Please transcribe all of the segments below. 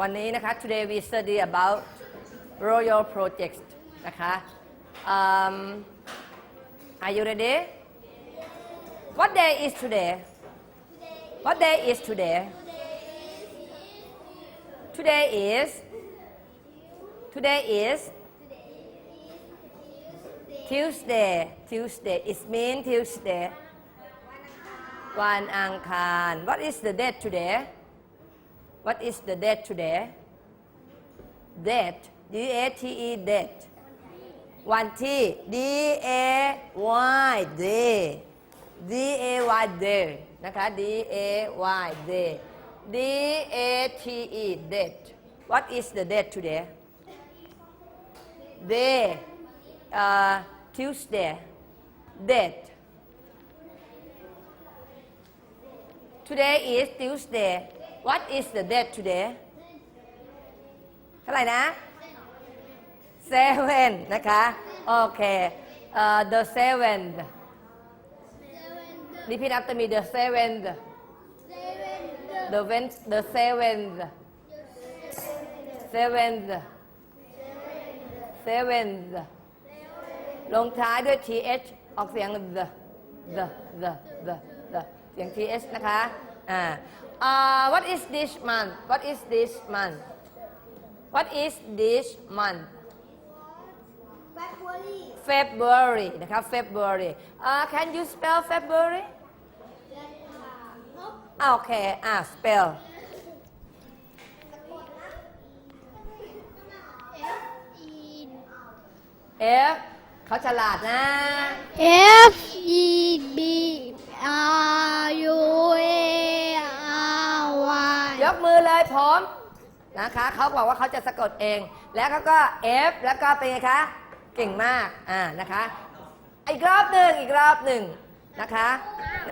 วันนี้นะคะ today we study about royal projects นะคะ um, are you ready what day is today what day is today today is today is Tuesday Tuesday it mean Tuesday วันอังคาร What is the date today What is the date today date D A T E date วันที่ D A Y day D A Y day นะคะ D A Y day D A T E date What is the date today day uh, Tuesday date Today is Tuesday What is the date today เท่าไหร่นะ seven นะคะ โอเค uh, the seventh repeat after me the seventh the ven the seventh seventh seventh ลงท้ายด้วย th ออกเสียง the the the the the เสียง th นะคะอ่า uh, what is this month what is this month what is this month February นะคะ February uh, can you spell February อ่าโอเค อ่า spell F เขาฉลาดนะ F E B D ผมนะคะเขาบอกว่าเขาจะสะกดเอง แล้วเขาก็ F แล้วก็เป็นไงคะ เก่งมากอ่านะคะอีกรอบหนึ่งอีกรอบหนึ่งนะคะ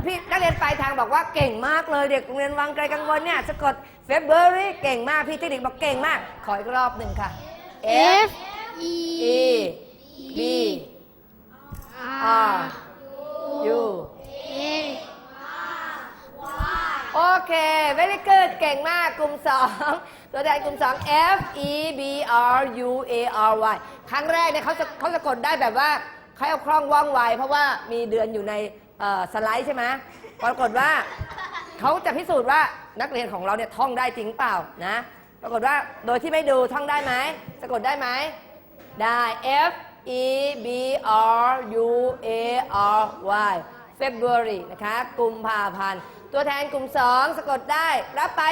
พี่นักเรียนปลายทางบอกว่าเก่งมากเลยเด็กโรงเรียนวังไกลกังวลเนี่ยสะกด February เก่งมากพี่เทคนิคบอกเก่งมาก ขออีกรอบหนึ่งค่ะ F E E B R U A โอเค very good เก่งมากกลุ่มสองตัวแทนกลุ่มสอง F E B R U A R Y ครั้งแรกเนี่ยเขาจะเขาจะกดได้แบบว่าเขาเอาคล่องว่องไว เพราะว่ามีเดือนอยู่ในสไลด์ใช่ไหมปรากฏว่าเขาจะพิสูจน์ว่านักเรียนของเราเนี่ยท่องได้จริงเปล่านะปรากฏว่าโดยที่ไม่ดูท่องได้ไหมสะกดได้ไหมได้ F E B R U A R Y February นะคะกุมภาพันธ์ ตัวแทนกลุ่ม 2 สะกดได้รับไป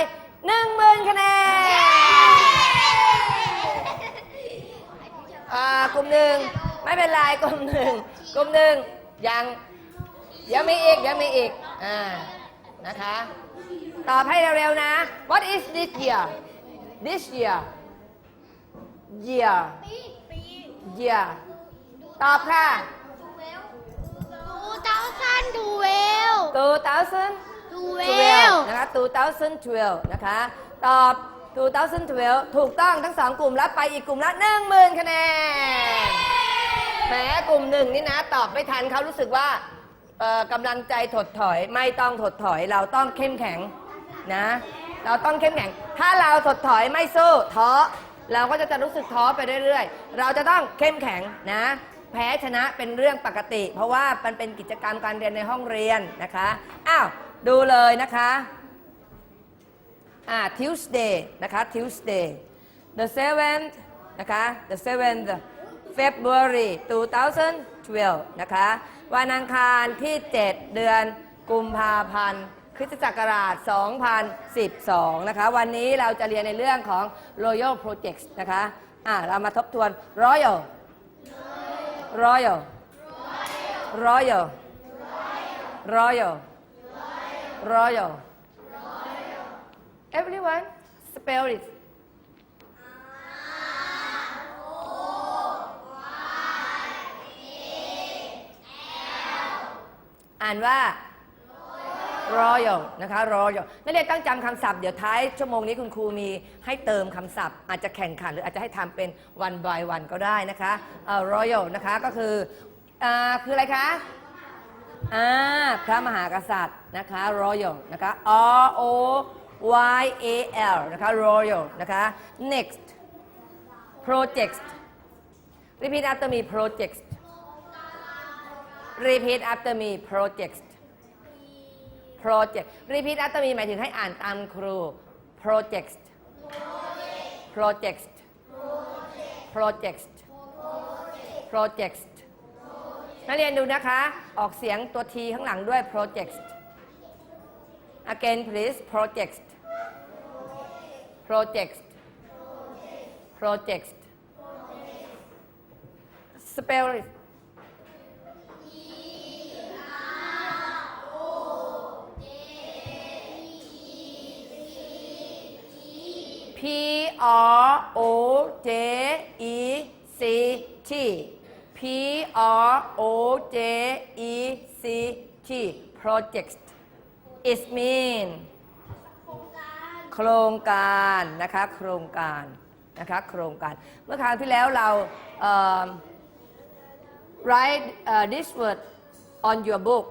10,000 คะแนนอ่ากลุ่มหนึ่งไม่เป็นไรกลุ่มหนึ่งกลุ่มหนึ่งยังยังมีอีกยังมีอีกอ่านะคะตอบให้เร็วๆนะ What is this year this year year year ตอบค่ะ 2012 12นะคะ2012 นะคะ ตอบ 2012 ถูกต้องทั้งสองกลุ่มรับไปอีกกลุ่มละ 10,000 คะแนนแหมกลุ่มหนึ่งนี่นะ ตอบไม่ทันเขารู้สึกว่าเอ่อกำลังใจถดถอยไม่ต้องถดถอยเราต้องเข้มแข็งนะ เราต้องเข้มแข็ง ถ้าเราถดถอยไม่สู้ท้อเราก็จะจะรู้สึกท้อไปเรื่อยๆ เราจะต้องเข้มแข็งนะ แพ้ชนะเป็นเรื่องปกติ เพราะว่ามันเป็นกิจกรรมการเรียนในห้องเรียนนะคะอ้าว ดูเลยนะคะอ่า Tuesday นะคะ Tuesday the seventh นะคะ the seventh February 2012 นะคะ วันอังคารที่ 7 เดือนกุมภาพันธ์คริสตศักราช 2012 นะคะ วันนี้เราจะเรียนในเรื่องของ Royal Projects นะคะ อ่า เรามาทบทวน Royal Royal Royal Royal Royal Everyone spell it อ่านว่า royal นะคะ royal นักเรียนตั้งจำคำศัพท์ เดี๋ยวท้ายชั่วโมงนี้คุณครูมีให้เติมคำศัพท์ อาจจะแข่งขัน หรืออาจจะให้ทำเป็น one by one ก็ได้นะคะเอ่อ royal นะคะ ก็คืออคืออะไรคะ อ่าพระมหากษัตริย์นะคะ royal นะคะ R O Y A L นะคะ royal นะคะ next project repeat after me project repeat after me project project repeat after me หมายถึงให้อ่านตามครู project project project project นักเรียนดูนะคะ ออกเสียงตัว T ข้างหลังด้วย project again please project project project spell it P R O J E C T P R O J E C T project it mean โครงการนะคะโครงการนะคะโครงการ เมื่อคราวที่แล้วเราเอ่อ write uh, this word on your book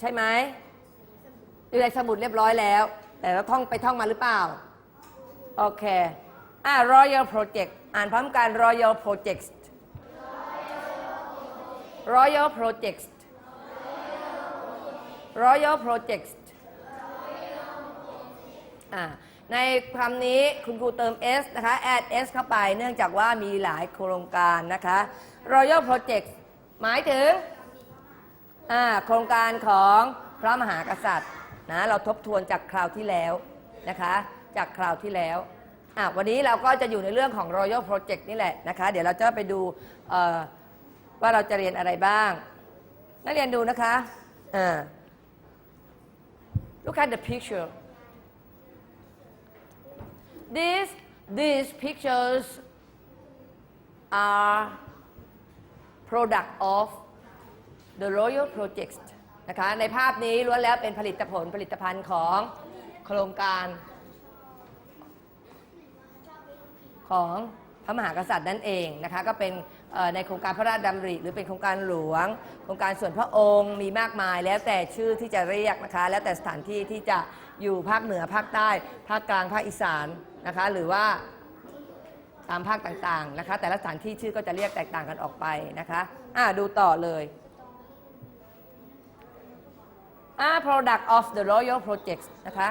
ใช่ไหมอยู่ในสมุดเรียบร้อยแล้ว แต่เราท่องไปท่องมาหรือเปล่า โอเค อ่า Royal Project อ่านพร้อมกัน Royal Project Royal Project Royal Project อ่าในคำนี้คุณครูเติม s นะคะ add s เข้าไปเนื่องจากว่ามีหลายโครงการนะคะ Royal Project หมายถึงอ่าโครงการของพระมหากษัตริย์นะเราทบทวนจากคราวที่แล้วนะคะ จากคราวที่แล้วอะวันนี้เราก็จะอยู่ในเรื่องของ Royal Project นี่แหละนะคะ เดี๋ยวเราจะไปดูเอ่อ ว่าเราจะเรียนอะไรบ้าง นักเรียนดูนะคะอ่า Look at the picture. These, these pictures are product of the Royal Project นะคะในภาพนี้ล้วนแล้วเป็นผลิตผลผลิตภัณฑ์ของโครงการ ของพระมหากษัตริย์นั่นเองนะคะก็เป็น ในโครงการพระราชดำริ หรือเป็นโครงการหลวง โครงการส่วนพระองค์มีมากมาย แล้วแต่ชื่อที่จะเรียกนะคะ แล้วแต่สถานที่ที่จะอยู่ภาคเหนือภาคใต้ ภาคกลางภาคอีสานนะคะ หรือว่าตามภาคต่างๆนะคะ แต่ละสถานที่ชื่อก็จะเรียกแตกต่างกันออกไปนะคะอ่าดูต่อเลยอ่า product of the royal Projects นะคะ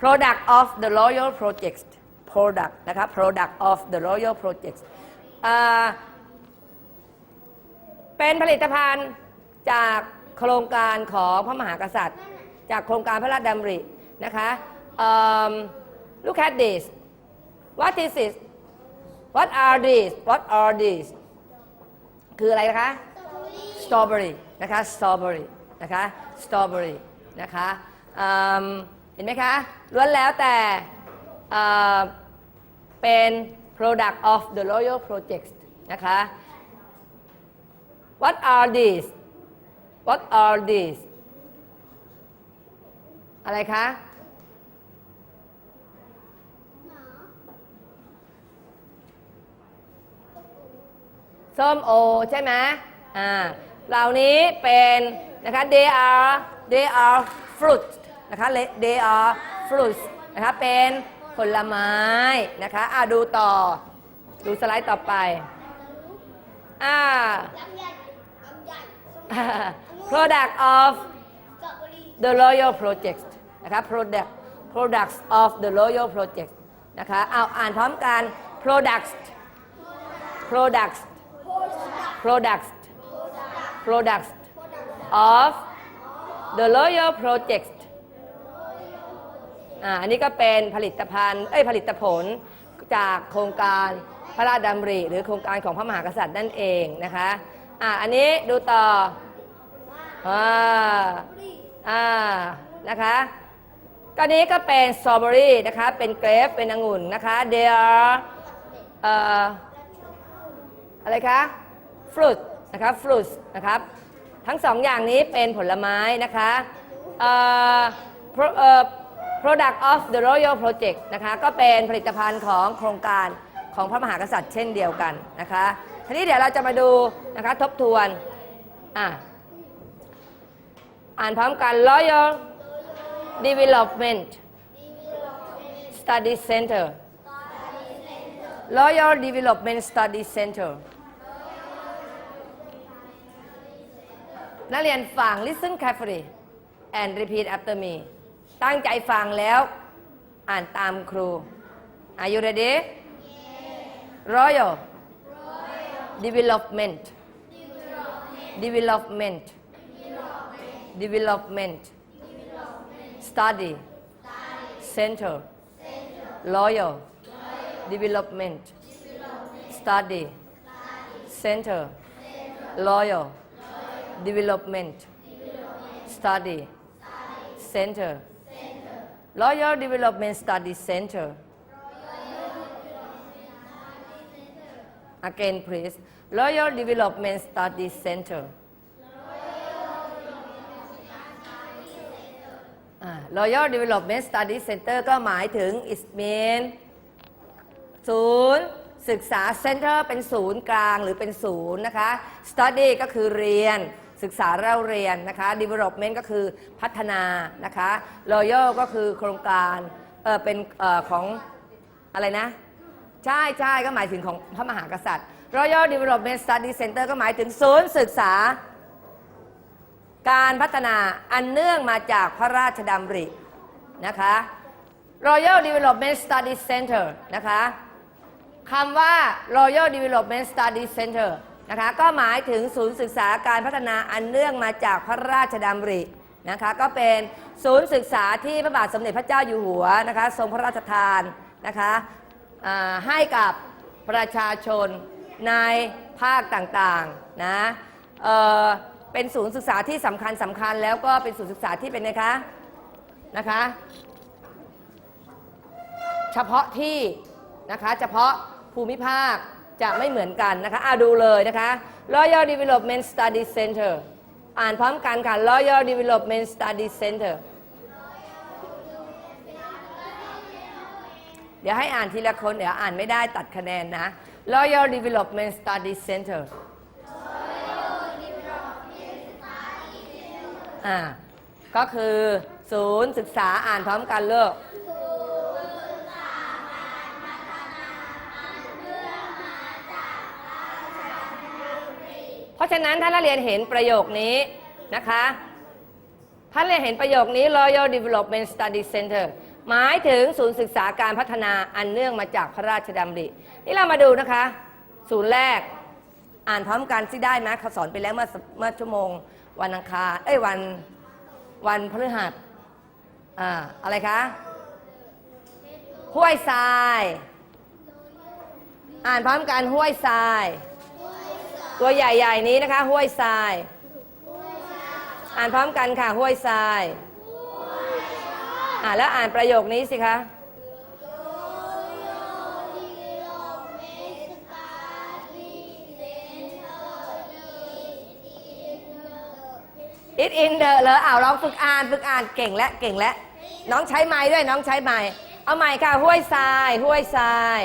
product of the royal project product นะคะ product of the royal project เป็นผลิตภัณฑ์จากโครงการของพระมหากษัตริย์ จากโครงการพระราชดำรินะคะ look at this what is it what are these what are these คืออะไรนะคะ strawberry นะคะ strawberry นะคะ strawberry นะคะอืมเห็นไหมคะล้วนแล้วแต่เป็น product of the royal project นะคะ what are these what are these อะไรคะส้มโอใช่ไหมอ่าเหล่านี้เป็นนะคะ they are they are fruits นะคะ they are fruits นะคะเป็นผลไม้นะคะอ่าดูต่อ ดูสไลด์ต่อไปอ่า product of the royal project นะคะ product products of the royal project นะคะเอาอ่านพร้อมกัน products products products products of the royal project อ่าอันนี้ก็เป็นผลิตภัณฑ์เอ้ยผลิตผลจากโครงการพระราชดำริ หรือโครงการของพระมหากษัตริย์นั่นเองนะคะอ่าอันนี้ดูต่ออ่าอ่านะคะก็นี้ก็เป็นสตรอเบอรี่นะคะเป็นเกรฟเป็นองุ่นนะคะ they are เอ่ออะไรคะ fruit นะคะ fruits นะครับทั้งสองอย่างนี้เป็นผลไม้นะคะเอ่อเอ่อ product of the royal project นะคะก็เป็นผลิตภัณฑ์ของโครงการของพระมหากษัตริย์เช่นเดียวกันนะคะทีนี้เดี๋ยวเราจะมาดูนะคะทบทวนอะอ่านพร้อมกัน royal development study center royal development study center นักเรียนฟัง listen carefully and repeat after me ตั้งใจฟังแล้ว อ่านตามครู Are you ready Royal Development Development Development Study Center Royal Development Study Center Royal Development Study Center Royal Development Study Center Again please Royal Development Study Center Royal Development Study Center ก็หมายถึง it mean ศูนย์ศึกษา Center เป็นศูนย์กลางหรือเป็นศูนย์นะคะ Study ก็คือเรียน ศึกษาเล่าเรียนนะคะ Development ก็คือพัฒนานะคะ Royal ก็คือโครงการเออเป็นเออของอะไรนะ ใช่ใช่ก็หมายถึงของพระมหากษัตริย์ Royal Development Study Center ก็หมายถึงศูนย์ศึกษา การพัฒนาอันเนื่องมาจากพระราชดำรินะคะ Royal Development Study Center นะคะคำว่า Royal Development Study Center นะคะก็หมายถึงศูนย์ศึกษาการพัฒนาอันเนื่องมาจากพระราชดำรินะคะก็เป็นศูนย์ศึกษาที่พระบาทสมเด็จพระเจ้าอยู่หัวนะคะทรงพระราชทานนะคะให้กับประชาชนในภาคต่างๆนะเเป็นศูนย์ศึกษาที่สำคัญสำคัญแล้วก็เป็นศูนย์ศึกษาที่เป็นนะคะนะคะเฉพาะที่นะคะเฉพาะภูมิภาค จะไม่เหมือนกันนะคะอาดูเลยนะคะ Royal Development Study Center อ่านพร้อมกันค่ะ Royal Development Study Center เดี๋ยวให้อ่านทีละคน เดี๋ยวอ่านไม่ได้ตัดคะแนนนะ Royal Development Study Center อ่าก็คือศูนย์ศึกษาอ่านพร้อมกันเลิก เพราะฉะนั้นถ้านักเรียนเห็นประโยคนี้นะคะถ้านเรียนเห็นประโยคนี้ Royal Development Study Center หมายถึงศูนย์ศึกษาการพัฒนาอันเนื่องมาจากพระราชดำริ นี่เรามาดูนะคะ ศูนย์แรกอ่านพร้อมกันที่ได้ไหมเขาสอนไปแล้วเมื่อเมื่อชั่วโมง วันอังคารเอ้ยวันวันพฤหัสอ่าอะไรคะห้วยทราย อ่านพร้อมกันห้วยทราย ตัวใหญ่ๆนี้นะคะ ห้วยทราย อ่านพร้อมกันค่ะ ห้วยทราย อ่านแล้วอ่านประโยคนี้สิคะ it in the เหรออ้าวลองฝึกอ่านฝึกอ่านเก่งและเก่งและ น้องใช้ไม้ด้วยน้องใช้ไม้เอาใหม่ค่ะ ห้วยทราย ห้วยทราย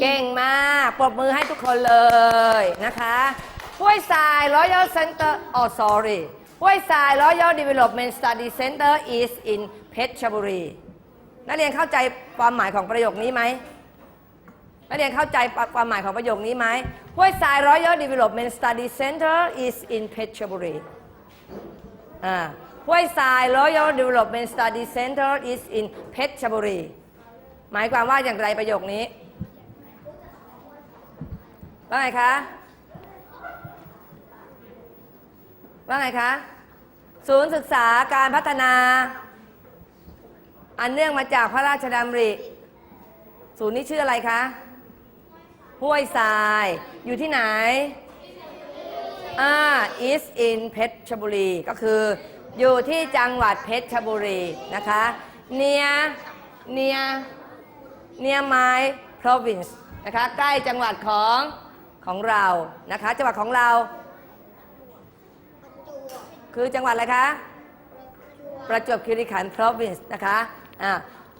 เก่งมาก ปรบมือให้ทุกคนเลยนะคะห้วยทราย Royal Center oh sorry ห้วยทราย Royal Development Study Center is in เพชรบุรี นักเรียนเข้าใจความหมายของประโยคนี้ไหมนักเรียนเข้าใจความหมายของประโยคนี้ไหมห้วยทราย Royal Development Study Center is in เพชรบุรีอ่าห้วยทราย Royal Development Study Center is in เพชรบุรี หมายความว่าอย่างไรประโยคนี้ ว่าไงคะ ว่าไงคะ ศูนย์ศึกษาการพัฒนา อันเนื่องมาจากพระราชดำริ ศูนย์นี้ชื่ออะไรคะ ห้วยทราย อยู่ที่ไหน อ่า is in เพชรบุรี ก็คือ อยู่ที่จังหวัดเพชรบุรีนะคะ near near near my province นะคะใกล้จังหวัดของ ของเรานะคะ จังหวัดของเรา คือจังหวัดอะไรคะ ประจวบคีรีขันธ์ province นะคะอะ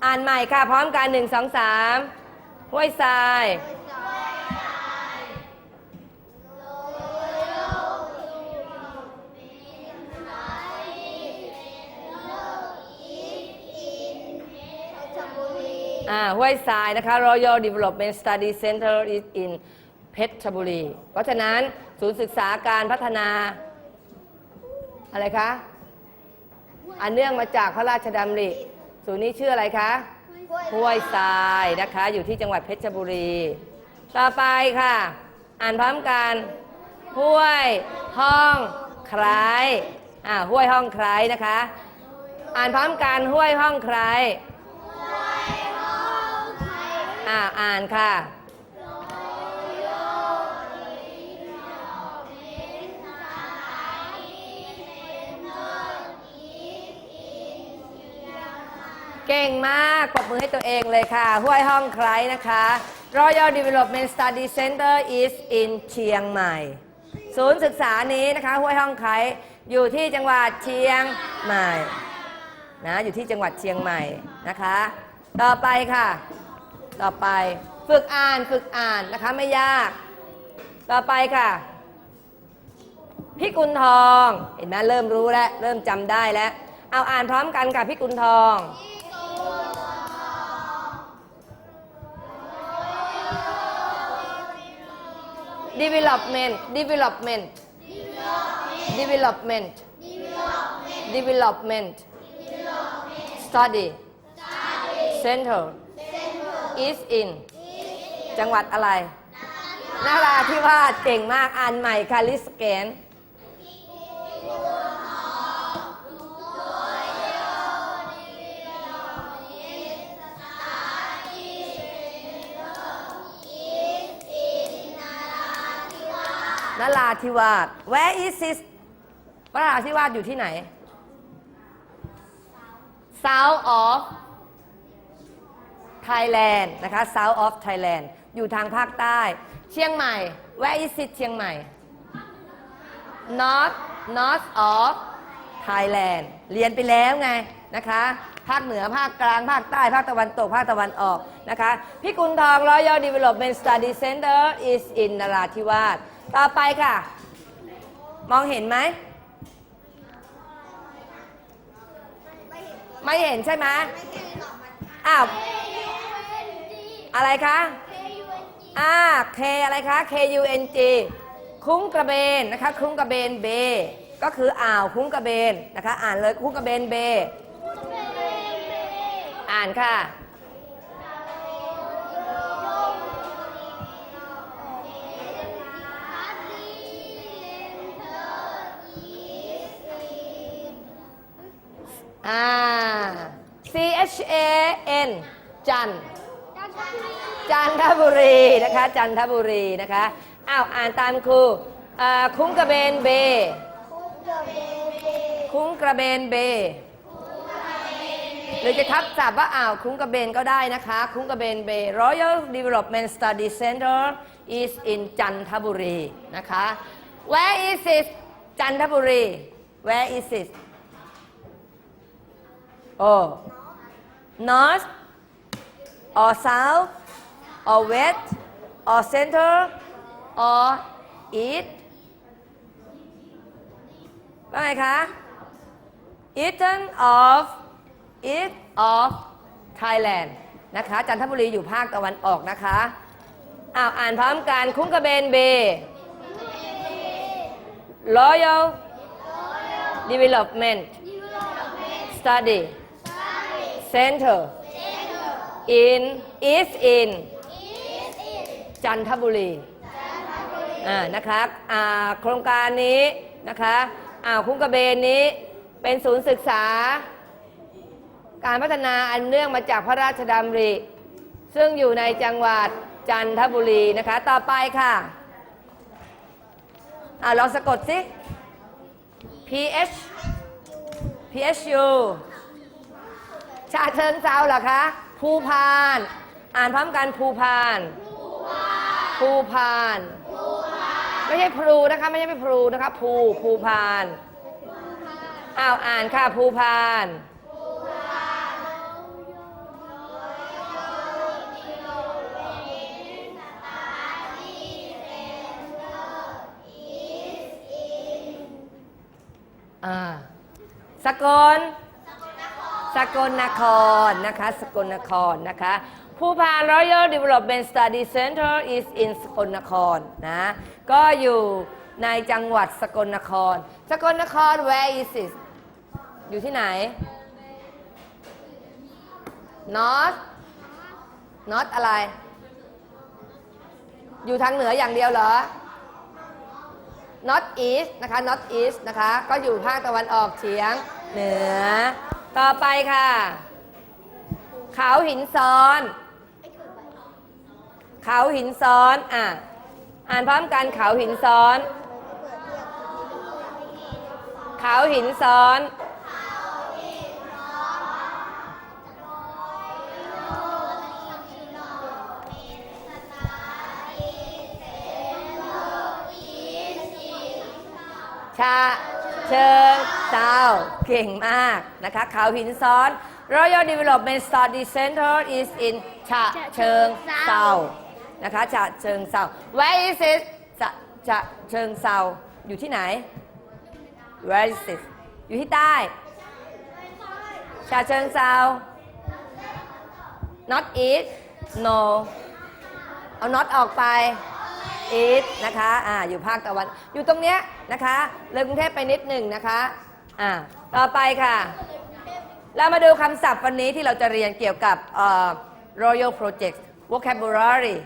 อ่านใหม่ค่ะ พร้อมกัน 1 2 3ห้วยทรายอ่าห้วยทรายนะคะ Royal Development Study Center is in เพชรบุรี เพราะฉะนั้นศูนย์ศึกษาการพัฒนา อะไรคะอันเนื่องมาจากพระราชดำริ ศูนย์นี้ชื่ออะไรคะห้วยทรายนะคะ อยู่ที่จังหวัดเพชรบุรี ต่อไปค่ะ อ่านพร้อมกันห้วยห้องไคร้อ่าห้วยห้องไคร้นะคะ อ่านพร้อมกันห้วยห้องไคร้อ่าอ่านค่ะ เก่งมากปรบมือให้ตัวเองเลยค่ะ ห้วยห้องไคร้นะคะ Royal Development Study Center is in เชียงใหม่ ศูนย์ศึกษานี้นะคะ ห้วยห้องไคร้อยู่ที่จังหวัดเชียงใหม่นะอยู่ที่จังหวัดเชียงใหม่นะคะ ต่อไปค่ะ ต่อไปฝึกอ่านฝึกอ่านนะคะไม่ยาก ต่อไปค่ะพี่กุลทอง เห็นไหมเริ่มรู้แล้ว เริ่มจำได้แล้ว เอาอ่านพร้อมกันกับพี่กุลทอง development development development development study center is in จังหวัดอะไรนาราธิวาสเก่งมากอ่านใหม่ค่ะลิสเกน นราธิวาส Where is this นราธิวาสอยู่ที่ไหน South of Thailand นะคะ South of Thailand อยู่ทางภาคใต้ เชียงใหม่ Where is it เชียงใหม่ North North of Thailand เรียนไปแล้วไงนะคะ ภาคเหนือ ภาคกลาง ภาคใต้ ภาคตะวันตก ภาคตะวันออกนะคะ พี่กุลทอง Royal Development Study Center is in นราธิวาส ต่อไปค่ะ มองเห็นไหม ไม่เห็นใช่ไหมอ้าว อะไรคะ อ่า K อะไรคะ K U N G คุ้งกระเบนนะคะ คุ้งกระเบนเบ ก็คืออ่าวคุ้งกระเบนนะคะ อ่านเลยคุ้งกระเบนเบ อ่านค่ะ อ่า C H A N จัน จันทบุรีนะคะ จันทบุรีนะคะ อ้าว อ่านตามครูอ่าคุ้งกระเบนเบ คุ้งกระเบนเบ หรือจะทับศัพท์ว่าอ่าวคุ้งกระเบนก็ได้นะคะ คุ้งกระเบนเบ Royal Development Study Center is in จันทบุรีนะคะ Where is it จันทบุรี Where is it Oh North or south or west or center or east ว่าไงคะ eastern of east of Thailand นะคะจันทบุรีอยู่ภาคตะวันออกนะคะอ้าวอ่านพร้อมกันคุ้งกระเบนเบ Royal Development Study Center in is in จันทบุรีอ่านะคะอ่าโครงการนี้นะคะอ่าวคุ้งกระเบนนี้เป็นศูนย์ศึกษา การพัฒนาอันเนื่องมาจากพระราชดำริ ซึ่งอยู่ในจังหวัดจันทบุรีนะคะ ต่อไปค่ะอ่าลองสะกดสิ P H P H U ชาเชิงเซาเหรอคะภูพาน อ่านพร้อมกันภูพานภูพานไม่ใช่พลูนะคะไม่ใช่ไม่พลูนะคะภูภูพานอ้าวอ่านค่ะภูพานอ่าสกล สกลนครนะคะ สกลนครนะคะผู้พาน Royal Development Study Center is in สกลนครนะ ก็อยู่ในจังหวัดสกลนคร สกลนคร where is it อยู่ที่ไหน North North อะไร อยู่ทางเหนืออย่างเดียวเหรอ North East นะคะ North East นะคะ ก็อยู่ภาคตะวันออกเฉียงเหนือ ต่อไปค่ะเขาหินซ้อนเขาหินซ้อน อะ อ่านพร้อมกันเขาหินซ้อนเขาหินซ้อน ชา เชิงเซาเก่งมากนะคะเขาหินซ้อน Royal Development Study Center is in ชาเชิงเซานะคะชาเชิงเซา Where is it ชาชาเชิงเซาอยู่ที่ไหน Where is it อยู่ที่ใต้ชาเชิงเซา Not east no เอา not ออกไป east นะคะอ่าอยู่ภาคตะวัน อยู่ตรงเนี้ยนะคะเลยกรุงเทพไปนิดหนึ่งนะคะอ่าต่อไปค่ะ เรามาดูคำศัพท์วันนี้ที่เราจะเรียนเกี่ยวกับเอ่อ Royal Project vocabulary